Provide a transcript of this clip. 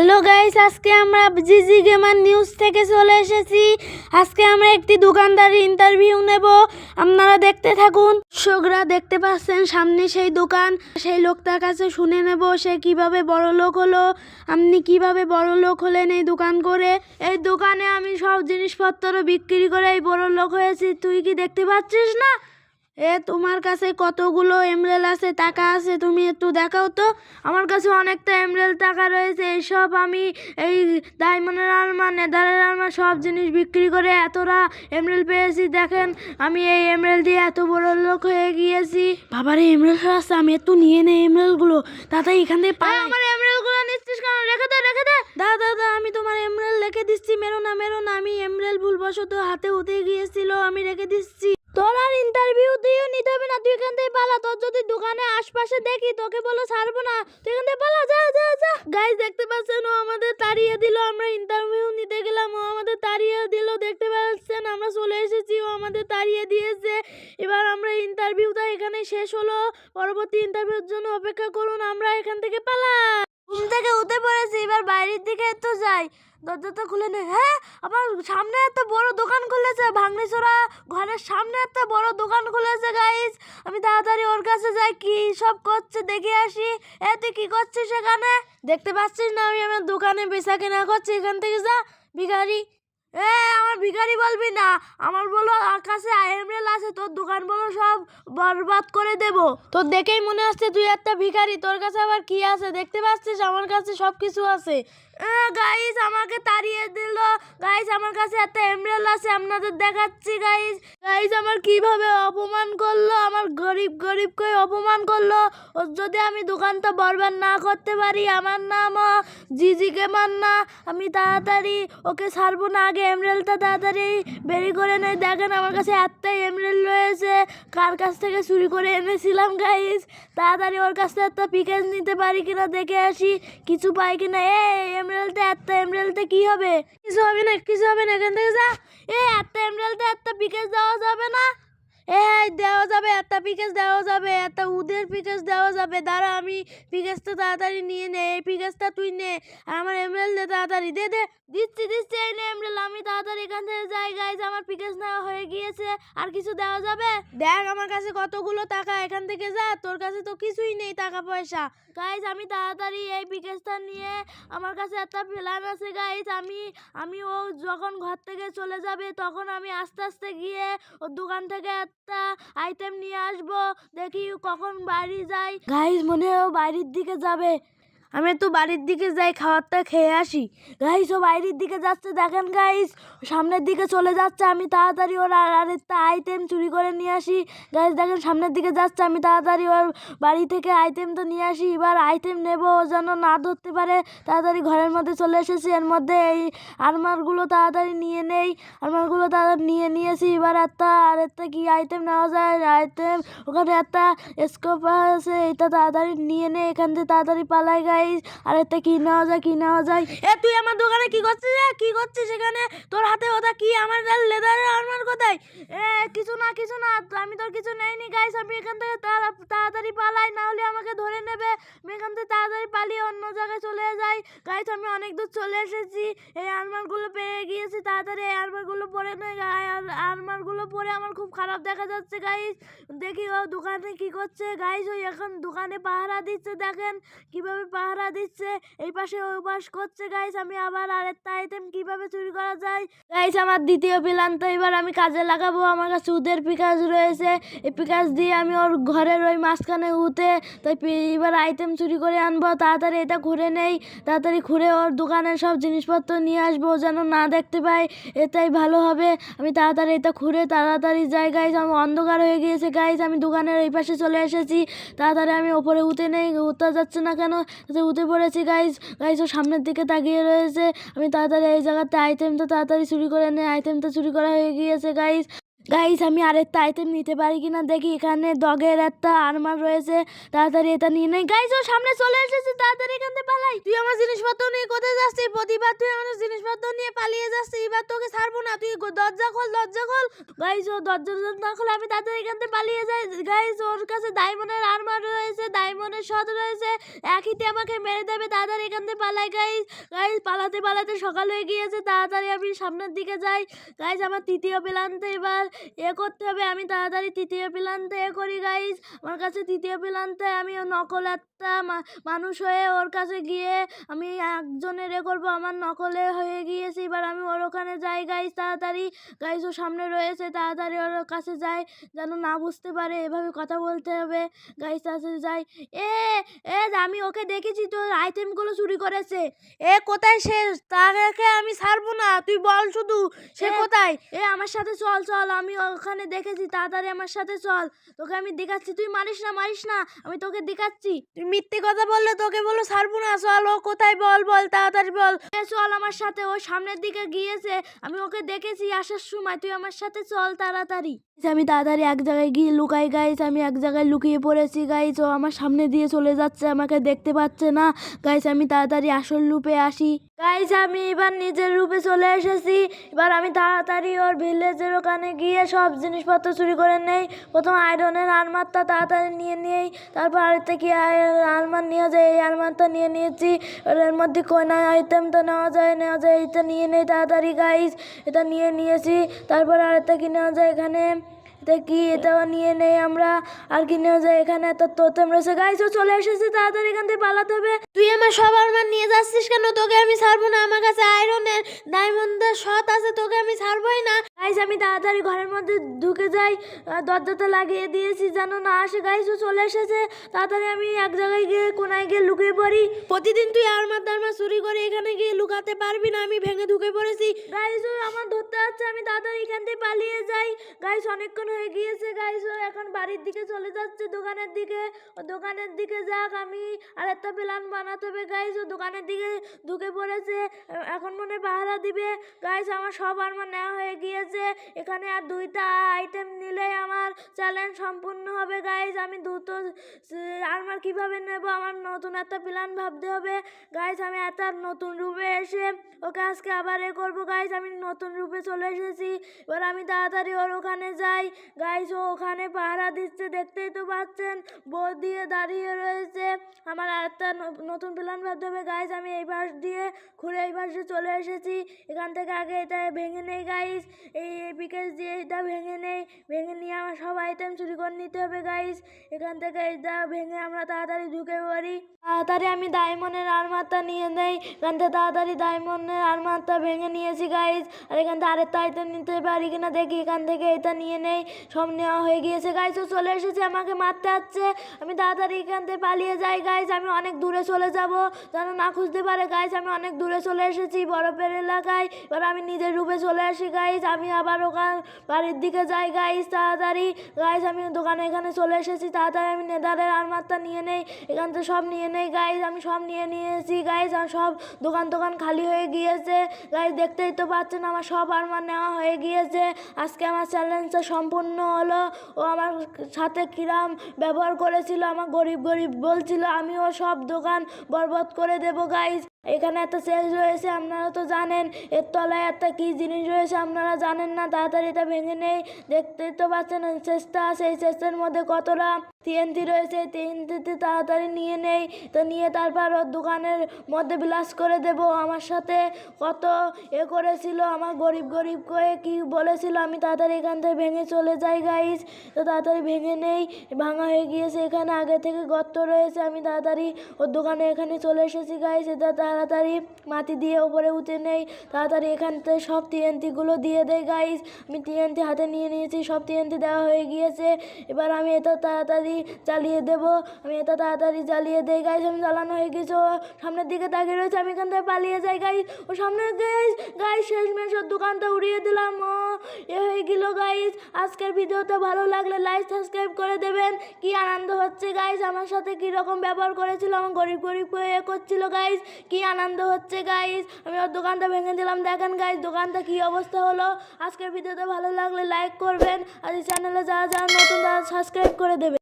Hello guys, আজকে আমরা জিজি গেমার নিউজ থেকে চলে এসেছি। আজকে আমরা একটি দোকানদার ইন্টারভিউ নেব। আপনারা দেখতে থাকুন। দর্শকরা দেখতে পাচ্ছেন সামনে সেই দোকান। সেই লোকটার কাছে শুনে নেব সে কীভাবে বড় লোক হলো। আপনি কীভাবে বড় লোক হলেন এই দোকান করে? এই দোকানে আমি সব জিনিসপত্র বিক্রি করে এই বড় লোক হয়েছি। তুই কি দেখতে পাচ্ছিস না? এ তোমার কাছে কতগুলো এমরেল আছে? টাকা আছে তুমি একটু দেখাও তো। আমার কাছে অনেকটা এমরেল টাকা রয়েছে। এইসব আমি এই ডায়মন্ডের আলমা নেদারের আলমা সব জিনিস বিক্রি করে এতটা এমরেল পেয়েছি। দেখেন আমি এই এমরেল দিয়ে এত বড় লোক হয়ে গিয়েছি। বাবারে এমরেল আছে আমি একটু নিয়ে নেই এমরেলগুলো দাদা এখান থেকে পাই আমার এমরেলগুলো নিচ্ছিস কেন? রেখে দে রেখে দে। দাদা দাদা আমি তোমার এমরেল রেখে দিচ্ছি। মেরো না মেরো না আমি এমরেল ভুলবশত হাতে উঠে গিয়েছিল আমি রেখে দিচ্ছি। তোর আর ইন্টারভিউ দিয়েও নিতে হবে না। তুই এখান থেকে পালা। তোর যদি দোকানে আশপাশে দেখি, তোকে বলো ছাড়বো না। তুই এখান থেকে পালা, যা যা যা। গাইস দেখতে পাচ্ছেন, ও আমাদের তাড়িয়ে দিল। আমরা ইন্টারভিউ নিতে গেলাম, ও আমাদের তাড়িয়ে দিল। দেখতে পাচ্ছেন, আমরা চলে এসেছি, ও আমাদের তাড়িয়ে দিয়েছে। এবার আমরা ইন্টারভিউটা এখানে শেষ হলো। পরবর্তী ইন্টারভিউর জন্য অপেক্ষা করুন, আমরা এখান থেকে পালা। ঘুম থেকে উঠে পড়েছি, এবার বাইরের দিকে তো যাই। দরজাটা খুলে নে। হ্যাঁ আমার সামনে একটা বড় দোকান খুলেছে ভাঙড়িচোরা ঘরের সামনে একটা বড় দোকান খুলেছে গাইস আমি তাড়াতাড়ি ওর কাছে যাই, কি সব করছে দেখে আসি। এ, তুই কি করছিস সেখানে দেখতে পাচ্ছিস না, আমি আমার দোকানে বেচা কেনা করছি, এখান থেকে যা, ভিখারি। এ, আমার ভিখারি বলবি না, আমার বলো আকাশে এমরেল আছে, তোর দোকান বলো সব বরবাদ করে দেব। তোর দেখেই মনে হচ্ছে তুই একটা ভিখারি, তোর কাছে আবার কি আছে? দেখতে পাচ্ছিস? আমার কাছে সব কিছু আছে। গাইস আমাকে তাড়িয়ে দিল। গাইস আমার কাছে একটা এমরেল আছে, আপনাদের দেখাচ্ছি গাইস গাইস আমার কীভাবে অপমান করল? আমার গরিব গরিব গরিবকে অপমান করল। যদি আমি দোকানটা বরবাদ না করতে পারি, আমার নাম জিজি গেমার না আমি তাড়াতাড়ি ওকে ছাড়বো না, আগে এমরেলটা তাড়াতাড়ি বেরি করে নেই। দেখেন, আমার কাছে একটাই এমরেল রয়েছে। কার কাছ থেকে চুরি করে এনেছিলাম গাইস তাড়াতাড়ি ওর কাছ থেকে একটা পিকেজ নিতে পারি কিনা দেখে আসি। কিছু পাই কিনা? এ এমরেলতে একটা এমরেলতে কি হবে? কিছু হবে না, কিছু হবে না, এখান থেকে যা। এ একটা এমরেলতে একটা বিকাশ দেওয়া যাবে না। এ দেওয়া যাবে, একটা পিকেজ দেওয়া যাবে, একটা উদের পিকেজ দেওয়া যাবে। দাঁড়া, আমি পিকেজটা তাড়াতাড়ি নিয়ে নে, এই পিকেজটা তুই নে আমার এমরেল দে তাড়াতাড়ি দে দে, দিচ্ছি দিচ্ছি, এই নে এমরেল আমি তাড়াতাড়ি এখান থেকে যাই গাইজ আমার পিকেজ নেওয়া হয়ে গিয়েছে, আর কিছু দেওয়া যাবে? দেখ, আমার কাছে কতগুলো টাকা, এখান থেকে যা, তোর কাছে তো কিছুই নেই টাকা পয়সা। গাইজ আমি তাড়াতাড়ি এই পিকেজটা নিয়ে, আমার কাছে একটা প্ল্যান আছে গাইজ আমি আমি ও যখন ঘর থেকে চলে যাবে, তখন আমি আস্তে আস্তে গিয়ে ওর দোকান থেকে আইটেম নিয়ে আসব। দেখি কখন বাড়ি যাই। গাইজ মনে হয় বাড়ির দিকে যাবে। আমি একটু বাড়ির দিকে যাই, খাবারটা খেয়ে আসি। গাইস ও বাইরের দিকে যাচ্ছে, দেখেন গাইস সামনের দিকে চলে যাচ্ছে, আমি তাড়াতাড়ি ওর আর আরেকটা আইটেম চুরি করে নিয়ে আসি। গাইস দেখেন সামনের দিকে যাচ্ছে, আমি তাড়াতাড়ি ওর বাড়ি থেকে আইটেম তো নিয়ে আসি। এবার আইটেম নেব, ও যেন না ধরতে পারে। তাড়াতাড়ি ঘরের মধ্যে চলে এসেছি, এর মধ্যে এই আরমারগুলো তাড়াতাড়ি নিয়ে নেই। আরমারগুলো তাড়াতাড়ি নিয়ে নিয়েছি, এবার একটা আর একটা কি আইটেম নেওয়া যায়? আইটেম ওখানে একটা স্কোপ আছে, এটা তাড়াতাড়ি নিয়ে নেই এখান থেকে তাড়াতাড়ি পালাই গাইস আর একটা কি নেওয়া যায়, কি নেওয়া যায়? এ, তুই আমার দোকানে কি করছিস? কি করছিস এখানে? তোর হাতে ওটা কি? আমার লেদারের আরমার কোথায়? এ, কিছু না কিছু না, আমি তোর কিছু নেইনি গাইস আমি এখান থেকে তাড়া- তাড়াতাড়ি পালাই, না হলে আমাকে ধরে নেবে। আমি এখান থেকে তাড়াতাড়ি পালিয়ে অন্য জায়গায় চলে যাই। গাইস আমি অনেক দূর চলে এসেছি। এই আরমারগুলো পেয়ে গিয়েছি, তাড়াতাড়ি এই আরমারগুলো পরে নয় আরমারগুলো পরে আমার খুব খারাপ দেখা যাচ্ছে গাইস দেখি ও দোকানে কি করছে। গাইস ওই এখন দোকানে পাহারা দিচ্ছে, দেখেন। কীভাবে পাহারা দিচ্ছে, এই পাশে পাশ করছে গাইস আমি আবার আরেকটা আইটেম কীভাবে চুরি করা যায়? গাইস আমার দ্বিতীয় প্ল্যান তো এবার আমি কাজে লাগাবো, আমার কাছে উদের পিকাজ রয়েছে, এই পিকাজ দিয়ে আমি ওর ঘরের ওই মাঝখানে উঠে, তাই এবার আইটেম চুরি করে আনব, তাড়াতাড়ি এটা ঘুরে নেই, তাড়াতাড়ি ঘুরে ওর দোকানের সব জিনিসপত্র নিয়ে আসব যেন না দেখতে পাই এটাই ভালো হবে, আমি তাড়াতাড়ি এটা ঘুরে তাড়াতাড়ি যাই গাইস আমার অন্ধকার হয়ে গিয়েছে গাইস আমি দোকানের এই পাশে চলে এসেছি, তাড়াতাড়ি আমি ওপরে উঠে নেই, উঠতে যাচ্ছে না কেন তাতে উঠে পড়েছি গাইজ গাইজ ও সামনের দিকে তাকিয়ে রয়েছে। আমি তাড়াতাড়ি এই জায়গাতে আইটেমটা তাড়াতাড়ি চুরি করে নেই আইটেমটা চুরি করা হয়ে গিয়েছে গাইস গাইস, আমি আরেকটা আইটেম নিতে পারি কিনা? দেখি, এখানে ডগের একটা আরমার রয়েছে। তাড়াতাড়ি এটা নিয়ে নেই গাইস, ও সামনে চলে এসেছে। তাড়াতাড়ি এখান থেকে পালাই। তুই আমার জিনিসপত্র নিয়ে কোথায় যাচ্ছিস? প্রতিবার তুই আমার জিনিসপত্র নিয়ে পালিয়ে যাচ্ছিস। এবার তোকে ছাড়বো না। তুই দরজা খোল দরজা খোল। গাইস, ও দরজা না খোলে আমি তাড়াতাড়ি এখান থেকে পালিয়ে যাই। গাইস, ওর কাছে ডায়মন্ডের আরমার রয়েছে। ডায়মন্ডের শট রয়েছে। একইতে আমাকে মেরে দেবে। তাড়াতাড়ি এখান থেকে পালাই, গাইস। গাইস, পালাতে পালাতে সকাল হয়ে গিয়েছে। তাড়াতাড়ি আমি সামনের দিকে যাই। গাইস, আমার তৃতীয় প্লান্তে এবার এ করতে হবে আমি তাড়াতাড়ি তৃতীয় প্লান্তে এ করি গাইস আমার কাছে তৃতীয় প্লান্তে আমি নকল একটা মানুষ হয়ে ওর কাছে গিয়ে আমি একজনের এ করব আমার নকলে হয়ে গিয়েছে এবার আমি ওর ওখানে যাই গাইস তাড়াতাড়ি। গাইস ও সামনে রয়েছে তাড়াতাড়ি ওর কাছে যাই যেন না বুঝতে পারে এভাবে কথা বলতে হবে। গাইস তাড়াতাড়ি যাই। এ এ আমি ওকে দেখেছি তোর আইটেমগুলো চুরি করেছে। এ কোথায় সে? তাকে আমি ছাড়বো না তুই বল শুধু সে কোথায়? এ আমার সাথে চল চল আমি ওখানে দেখেছি তাড়াতাড়ি আমার সাথে চল। তোকে আমি দেখাচ্ছি। তুই মারিস না মারিস না আমি তোকে দেখাচ্ছি। তুই মিথ্যে কথা বললে তোকে বলো ছাড়বো না চল ও কোথায় বল বল তাড়াতাড়ি বল। চল আমার সাথে ও সামনের দিকে গিয়েছে আমি ওকে দেখেছি আসার সময়। তুই আমার সাথে চল তাড়াতাড়ি। আমি তাড়াতাড়ি এক জায়গায় গিয়ে লুকাই গাইস আমি এক জায়গায় লুকিয়ে পড়েছি গাইস ও আমার সামনে দিয়ে চলে যাচ্ছে আমাকে দেখতে পাচ্ছে না। গাইস আমি তাড়াতাড়ি আসল রূপে আসি। গাইস আমি এবার নিজের রূপে চলে এসেছি। এবার আমি তাড়াতাড়ি ওর ভিলেজের ওখানে গিয়ে সব জিনিসপত্র চুরি করে নেই। প্রথম আয়রনের আরমারটা তাড়াতাড়ি নিয়ে নেই। তারপর আরেকটা কি আলমার নিয়ে যায়? এই আরমারটা নিয়ে নিয়েছি। আর এর মধ্যে কোনা আইটেম তো নেওয়া যায় নেওয়া যায়। এটা নিয়ে নেই তাড়াতাড়ি গাইস এটা নিয়ে নিয়েছি। তারপর আরেকটা কি নেওয়া যায় এখানে? এটা কি এটাও নিয়ে নেই আমরা? আর কি নিয়ে যাই এখানে? এত তোতেম রয়েছে গাইস ও চলে এসেছে, তাড়াতাড়ি এখান থেকে পালাতে হবে। তুই আমার সব আমার নিয়ে যাচ্ছিস কেন? তোকে আমি ছাড়বো না। আমার কাছে আয়রনের ডায়মন্ডের শট আছে, তোকে আমি ছাড়বোই না। গাইস আমি তাড়াতাড়ি ঘরের মধ্যে ঢুকে যাই। দরজাটা লাগিয়ে দিয়েছি, যেন না আসে। গাইস ও চলে এসেছে। তাড়াতাড়ি আমি এক জায়গায় গিয়ে, কোনায় গিয়ে লুকিয়ে পড়ি। প্রতিদিন তুই আরমার দারমা চুরি করে এখানে গিয়ে লুকাতে পারবি না, আমি ভেঙে ঢুকে পড়েছি। গাইস ও আমার ধরতে যাচ্ছে আমি তাড়াতাড়ি এখান থেকে পালিয়ে যাই। গাইস অনেকক্ষণ হয়ে গিয়েছে। গাইস ও এখন বাড়ির দিকে চলে যাচ্ছে, দোকানের দিকে। ও দোকানের দিকে যাক, আমি আর একটা প্ল্যান বানাতে হবে। গাইস ও দোকানের দিকে ঢুকে পড়েছে। এখন মনে পাহারা দিবে। গাইস আমার সব আর নেওয়া হয়ে গিয়েছে। এখানে আর দুইটা আইটেম নিলেই আমার চ্যালেঞ্জ সম্পূর্ণ হবে গাইজ আমি দুটো আমার কীভাবে নেব? আমার নতুন একটা প্ল্যান ভাবতে হবে। গাইজ আমি একটা নতুন রূপে এসে ওকে আজকে আবার এ করব। গাইজ আমি নতুন রূপে চলে এসেছি। এবার আমি তাড়াতাড়ি ওর ওখানে যাই। গাইজ ও ওখানে পাহারা দিচ্ছে, দেখতেই তো পাচ্ছেন। বোর্ড দিয়ে দাঁড়িয়ে রয়েছে। আমার একটা নতুন প্ল্যান ভাবতে হবে। গাইজ আমি এই পাশ দিয়ে ঘুরে এই পাশে চলে এসেছি। এখান থেকে আগে এটা ভেঙে নেই গাইস এই বিকেশ দিয়ে এটা ভেঙে নেই, ভেঙে নিয়ে আমার সব আইটেম চুরি করে নিতে হবে গাইস এখান থেকে এটা ভেঙে আমরা তাড়াতাড়ি ঢুকে পড়ি। তাড়াতাড়ি আমি ডায়মন্ডের আরমারটা নিয়ে নেই। এখান থেকে তাড়াতাড়ি ডায়মন্ডের আরমারটা ভেঙে নিয়েছি গাইস আর এখান থেকে আরেকটা আইটেম নিতে পারি কিনা দেখি, এখান থেকে এটা নিয়ে নেই। সব নেওয়া হয়ে গিয়েছে গাইস ও চলে এসেছে, আমাকে মারতে আসছে। আমি তাড়াতাড়ি এখান থেকে পালিয়ে যাই গাইস আমি অনেক দূরে চলে যাব, যেন না খুঁজতে পারে গাইস আমি অনেক দূরে চলে এসেছি, বরফের এলাকায়। এবার আমি নিজের রূপে চলে আসি গাইস আমি আবার ওখান বাড়ির দিকে যাই। গাইস, তাড়াতাড়ি। গাইস, আমি দোকানে এখানে চলে এসেছি। তাড়াতাড়ি আমি নেদারের আরমারটা নিয়ে নেই। এখান থেকে সব নিয়ে নেই। গাইস, আমি সব নিয়ে নিয়েছি। গাইস, আর সব দোকান দোকান খালি হয়ে গিয়েছে। গাইস, দেখতেই তো পাচ্ছেন, আমার সব আরমার নেওয়া হয়ে গিয়েছে। আজকে আমার চ্যালেঞ্জটা সম্পূর্ণ হলো। ও আমার সাথে কিরাম ব্যবহার করেছিল, আমার গরিব গরিব বলছিল, আমিও সব দোকান বরবাদ করে দেবো। গাইস এখানে একটা শেষ রয়েছে, আপনারা তো জানেন। এর তলায় একটা কি জিনিস রয়েছে, আপনারা জানেন না, তাড়াতাড়ি এটা ভেঙে নেই। দেখতে তো পাচ্ছেন চেষ্টা সেই চেষ্টার মধ্যে কতটা টিএনটি রয়েছে টিএনটিতে তাড়াতাড়ি নিয়ে নেই। তো নিয়ে তারপর ওর দোকানের মধ্যে বিলাস করে দেব। আমার সাথে কত এ করেছিল, আমার গরিব গরিব করে কি বলেছিল, আমি তাড়াতাড়ি এখান থেকে ভেঙে চলে যাই গাইস তো তাড়াতাড়ি ভেঙে নেই, ভাঙা হয়ে গিয়েছে, এখানে আগে থেকে গর্ত রয়েছে, আমি তাড়াতাড়ি ওর দোকানে এখানে চলে এসেছি গাইস এটা তাড়াতাড়ি মাটি দিয়ে ওপরে উঠে নেই। তাড়াতাড়ি এখান থেকে সব টিএনটিগুলো দিয়ে দেয় গাইস আমি টিএনটি হাতে নিয়ে নিয়েছি, সব টিএনটি দেওয়া হয়ে গিয়েছে। এবার আমি এটা তাড়াতাড়ি জ্বালিয়ে দেব। আমি এটা তাড়াতাড়ি জ্বালিয়ে দেই গাইস আমি জ্বালানো হয়ে গেছে ও সামনের দিকে তাকিয়ে রয়েছে। আমি এখান থেকে পালিয়ে যাই গাইস ও সামনে গাইস গাইস শেষমেশ ওর দোকানটা উড়িয়ে দিলাম, ও। এ হয়ে গেল গাইস আজকের ভিডিওটা ভালো লাগলে লাইক সাবস্ক্রাইব করে দেবেন। কি আনন্দ হচ্ছে গাইস আমার সাথে কি রকম ব্যবহার করেছিল? আমার গরিব গরিব এ করছিল গাইস কি আনন্দ হচ্ছে গাইজ আমি ওর দোকানটা ভেঙে দিলাম। দেখেন গাইজ দোকানটা কি অবস্থা হলো? আজকের ভিডিওটা ভালো লাগলে লাইক করবেন। আর এই চ্যানেলে যারা যারা নতুন, তারা সাবস্ক্রাইব করে দেবেন